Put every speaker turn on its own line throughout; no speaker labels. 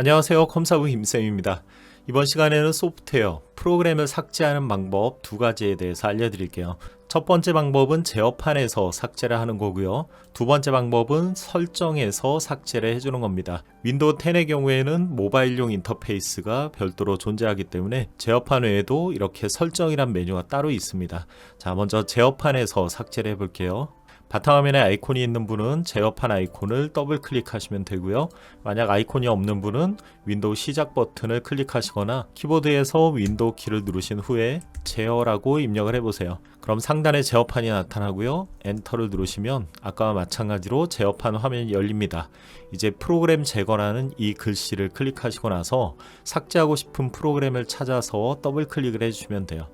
안녕하세요. 컴사부 김쌤입니다. 이번 시간에는 소프트웨어, 프로그램을 삭제하는 방법 두 가지에 대해서 알려드릴게요. 첫 번째 방법은 제어판에서 삭제를 하는 거고요. 두 번째 방법은 설정에서 삭제를 해주는 겁니다. 윈도우 10의 경우에는 모바일용 인터페이스가 별도로 존재하기 때문에 제어판 외에도 이렇게 설정이란 메뉴가 따로 있습니다. 자, 먼저 제어판에서 삭제를 해볼게요. 바탕화면에 아이콘이 있는 분은 제어판 아이콘을 더블 클릭하시면 되고요. 만약 아이콘이 없는 분은 윈도우 시작 버튼을 클릭하시거나 키보드에서 윈도우 키를 누르신 후에 제어라고 입력을 해보세요. 그럼 상단에 제어판이 나타나고요. 엔터를 누르시면 아까와 마찬가지로 제어판 화면이 열립니다. 이제 프로그램 제거라는 이 글씨를 클릭하시고 나서 삭제하고 싶은 프로그램을 찾아서 더블 클릭을 해주시면 돼요.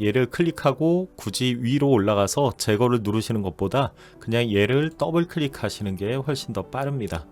얘를 클릭하고 굳이 위로 올라가서 제거를 누르시는 것보다 그냥 얘를 더블 클릭하시는 게 훨씬 더 빠릅니다.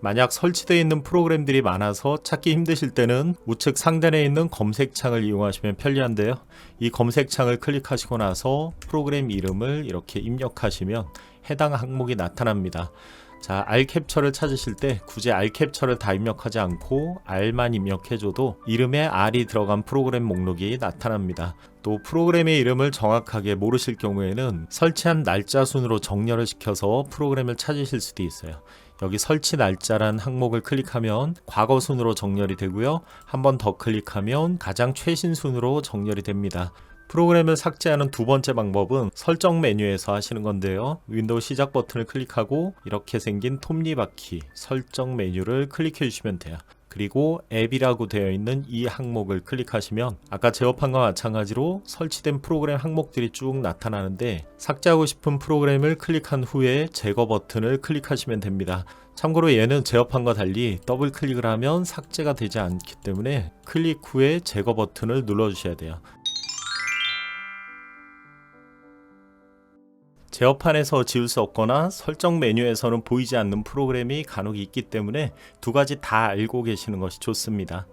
만약 설치되어 있는 프로그램들이 많아서 찾기 힘드실 때는 우측 상단에 있는 검색창을 이용하시면 편리한데요. 이 검색창을 클릭하시고 나서 프로그램 이름을 이렇게 입력하시면 해당 항목이 나타납니다. 자, R 캡처를 찾으실 때 굳이 R 캡처를 다 입력하지 않고 R만 입력해줘도 이름에 R이 들어간 프로그램 목록이 나타납니다. 또 프로그램의 이름을 정확하게 모르실 경우에는 설치한 날짜 순으로 정렬을 시켜서 프로그램을 찾으실 수도 있어요. 여기 설치 날짜란 항목을 클릭하면 과거 순으로 정렬이 되고요. 한 번 더 클릭하면 가장 최신 순으로 정렬이 됩니다. 프로그램을 삭제하는 두 번째 방법은 설정 메뉴에서 하시는 건데요. 윈도우 시작 버튼을 클릭하고 이렇게 생긴 톱니바퀴 설정 메뉴를 클릭해 주시면 돼요. 그리고 앱이라고 되어 있는 이 항목을 클릭하시면 아까 제어판과 마찬가지로 설치된 프로그램 항목들이 쭉 나타나는데 삭제하고 싶은 프로그램을 클릭한 후에 제거 버튼을 클릭하시면 됩니다. 참고로 얘는 제어판과 달리 더블 클릭을 하면 삭제가 되지 않기 때문에 클릭 후에 제거 버튼을 눌러주셔야 돼요. 제어판에서 지울 수 없거나 설정 메뉴에서는 보이지 않는 프로그램이 간혹 있기 때문에 두 가지 다 알고 계시는 것이 좋습니다.